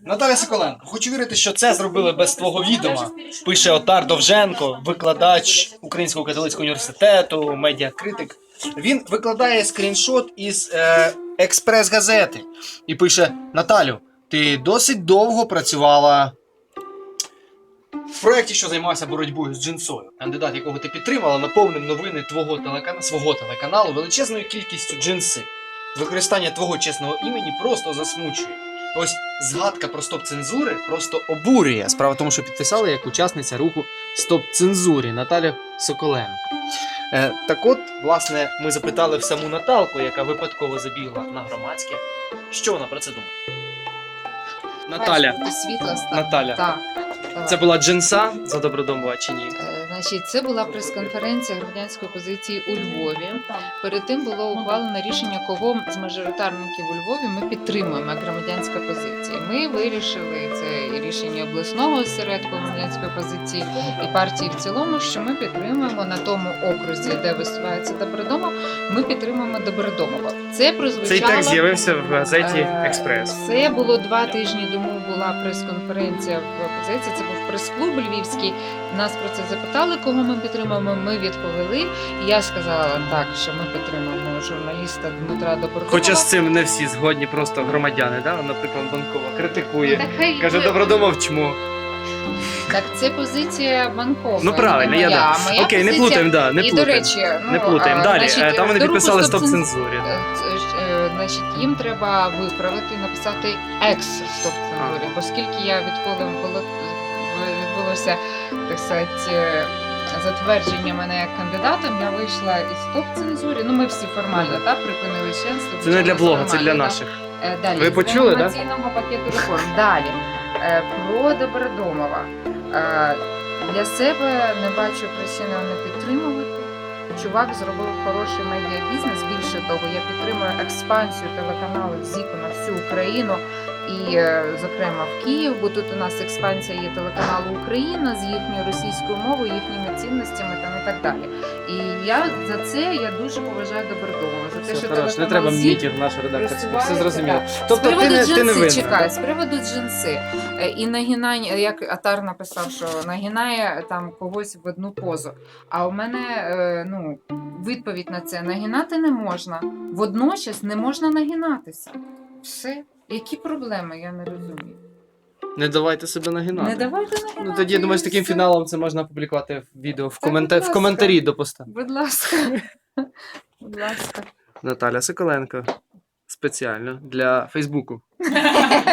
Наталя Соколенко, хочу вірити, що це зробили без твого відома. Пише Отар Довженко, викладач Українського католицького університету, медіакритик. Він викладає скріншот із е, експрес-газети і пише: Наталю, ти досить довго працювала в проєкті, що займався боротьбою з джинсою. Кандидат, якого ти підтримала, наповнив новини твого телеканалу, свого телеканалу величезною кількістю джинси. Використання твого чесного імені просто засмучує. Ось згадка про стоп цензури просто обурює. Справа в тому, що підписали як учасниця руху Стоп цензурі Наталя Соколенко. Е, так от, власне, ми запитали в саму Наталку, яка випадково забігла на громадське, що вона про це думає. Наталя, Бачите, світло стало. Наталя, Так. так. це була джинса за Добродомова чи ні? Е, Значить, це була прес-конференція громадянської позиції у Львові. Перед тим було ухвалено рішення, кого з мажоритарників у Львові ми підтримуємо як громадянська позиція. Ми вирішили це і рішення обласного осередку громадянської позиції і партії в цілому, що ми підтримуємо на тому окрузі, де висувається Добродомов. Ми підтримуємо Добродомова. Це прозвучало Цей текст з'явився в газеті Е, Експрес. Це було два тижні тому. Була прес-конференція в опозиції. Це був прес-клуб львівський. Нас про це запитали, кого ми підтримуємо. Ми відповіли. Я сказала так, що ми підтримуємо журналіста Дмитра Добродомова. Хоча з цим не всі згодні, просто громадяни, да? наприклад, Банкова критикує. так, хай Каже, Добродомов чмо. так, це позиція Банкова. Ну правильно, не я да. Моя Окей, не плутаємо, да, не і, до речі, ну, Не плутаємо. Далі. значить, Там вони підписали «Стоп цензурі. Е, Значить, їм треба виправити написати екс стоп цензурі, оскільки я відколи було відбулося так сказати, е, затвердження мене як кандидатом, я вийшла із стоп цензурі. Ну ми всі формально так припинили членство. Це не для блогу, це для наших. так? Е, Далі Ви почули, да? пакету реформ. Далі Е, про Добродомова. Для себе не бачу причин його не підтримувати. Чувак зробив хороший медіабізнес. Більше того, я підтримую експансію телеканалу ЗІКу на всю Україну і, е, зокрема, в Київ, бо тут у нас експансія є телеканалу Україна з їхньою російською мовою, їхніми цінностями там і так далі. І я за це я дуже поважаю Добродомова. За те, Все, що хорош, не треба «ЗІК» мітінг наша редакторська. Все зрозуміло. Тобто з ти приводу не, ти не джинси, винна. чекай, з приводу джинси. Е, І нагинання, як Атар написав, що нагинає там когось в одну позу. А у мене е, ну, відповідь на це: нагинати не можна. Водночас не можна нагинатися. Все. Які проблеми, я не розумію. Не давайте себе нагинати. Не давайте нагинати. Ну тоді я думаю, з таким все. фіналом це можна опублікувати в відео в, комента... в коментарі до поста. Будь ласка. Будь ласка. Наталя Соколенко. Спеціально для Фейсбуку.